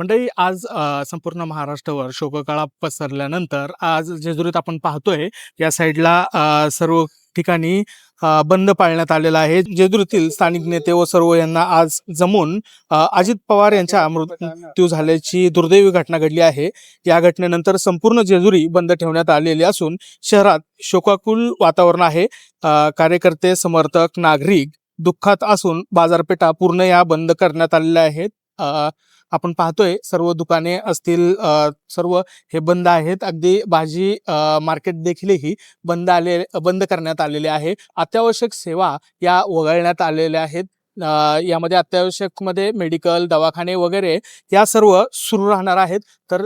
मंडळी आज संपूर्ण महाराष्ट्रावर शोककाळा पसरल्यानंतर आज जेजुरीत आपण पाहतोय या साईडला सर्व ठिकाणी बंद पाळण्यात आलेला आहे. जेजुरीतील स्थानिक नेते व सर्व यांना आज जमून अजित पवार यांच्या मृत्यू झाल्याची दुर्दैवी घटना घडली आहे. या घटनेनंतर संपूर्ण जेजुरी बंद ठेवण्यात आलेली असून शहरात शोकाकुल वातावरण आहे. कार्यकर्ते समर्थक नागरिक दुःखात असून बाजारपेठा पूर्ण या बंद करण्यात आलेल्या आहेत. आपण पाहतोय सर्व दुकाने असतील सर्व हे बंद आहेत. अगदी भाजी मार्केट देखीलही बंद आले बंद करण्यात आलेले आहे. अत्यावश्यक सेवा या वगळण्यात आलेल्या आहेत. यामध्ये अत्यावश्यकमध्ये मेडिकल दवाखाने वगैरे या सर्व सुरू राहणार आहेत. तर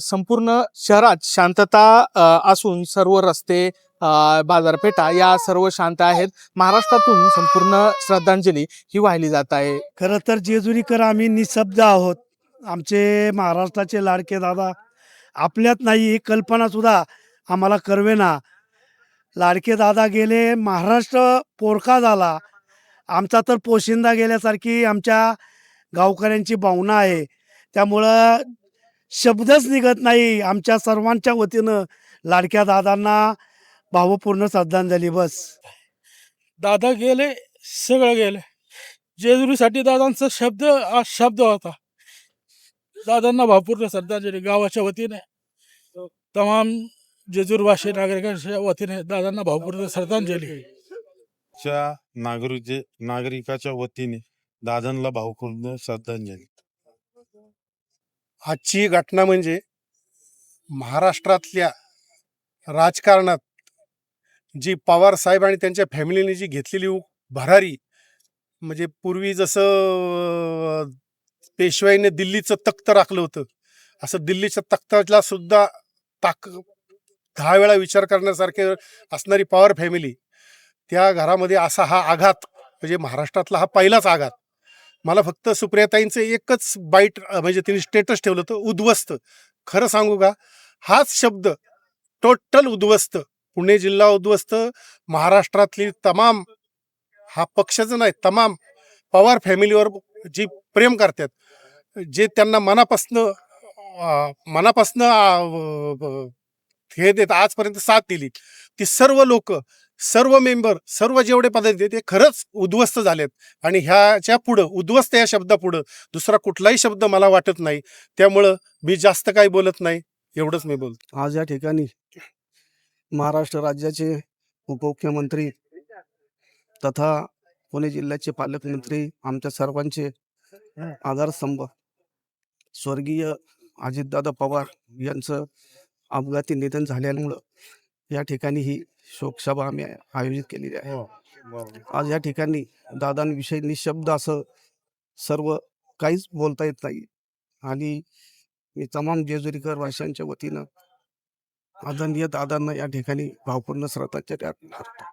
संपूर्ण शहरात शांतता असून सर्व रस्ते बाजारपेठा या सर्व शांत आहेत. महाराष्ट्रातून संपूर्ण श्रद्धांजली ही वाहिली जात आहे. खरं तर जेजुरीकर आम्ही निशब्द आहोत. आमचे महाराष्ट्राचे लाडके दादा आपल्यात नाही ही कल्पनासुद्धा आम्हाला करवेना लाडके दादा गेले महाराष्ट्र पोरका झाला. आमचा तर पोशिंदा गेल्यासारखी आमच्या गावकऱ्यांची भावना आहे. त्यामुळं शब्दच निघत नाही. आमच्या सर्वांच्या वतीनं लाडक्या दादांना भावपूर्ण श्रद्धांजली बस. दादा गेले सगळं गेले. जेजुरीसाठी दादांचा शब्द हा शब्द होता. दादांना भावपूर्ण श्रद्धांजली गावाच्या वतीने तमाम जेजूरवासी नागरिकांच्या वतीने दादांना भावपूर्ण श्रद्धांजली. च्या नागरिक नागरिकाच्या वतीने दादांना भावपूर्ण श्रद्धांजली. आजची घटना म्हणजे महाराष्ट्रातल्या राजकारणात जी पवार साहेब आणि त्यांच्या फॅमिलीने जी घेतलेली भरारी म्हणजे पूर्वी जसं पेशवाईने दिल्लीचं तख्त राखलं होतं. असं दिल्लीच्या तख्ताला सुद्धा ताक दहा वेळा विचार करण्यासारखे असणारी पॉवर फॅमिली त्या घरामध्ये असा हा आघात म्हणजे महाराष्ट्रातला हा पहिलाच आघात. मला फक्त सुप्रियाताईंचं एकच बाईट म्हणजे तिने स्टेटस ठेवलं होतं उद्ध्वस्त. खरं सांगू का? हाच शब्द टोटल उद्ध्वस्त. पुणे जिल्हा उद्ध्वस्त महाराष्ट्रातली तमाम हा पक्षच नाही तमाम पवार फॅमिलीवर जी प्रेम करतात. जे त्यांना मनापासनं मनापासनं हे देत आजपर्यंत साथ दिली. ती सर्व लोक सर्व मेंबर सर्व जेवढे पदाधिकारी ते खरंच उद्ध्वस्त झालेत. आणि ह्याच्या पुढं उद्ध्वस्त या शब्दापुढं दुसरा कुठलाही शब्द मला वाटत नाही. त्यामुळं मी जास्त काही बोलत नाही एवढंच मी बोलतो. आज या ठिकाणी महाराष्ट्र राज्याचे उपमुख्यमंत्री तथा पुणे जिल्ह्याचे पालकमंत्री आमच्या सर्वांचे आधारस्तंभ स्वर्गीय अजितदादा पवार यांचं अपघाती निधन झाल्यामुळं या ठिकाणी ही शोकसभा आम्ही आयोजित केलेली आहे. आज या ठिकाणी दादांविषयी निशब्द असं सर्व काहीच बोलता येत नाही. आणि मी तमाम जेजुरीकर भाषांच्या वतीनं आदरणीय दादांना या ठिकाणी भावपूर्ण श्रद्धांजली अर्पण करतो.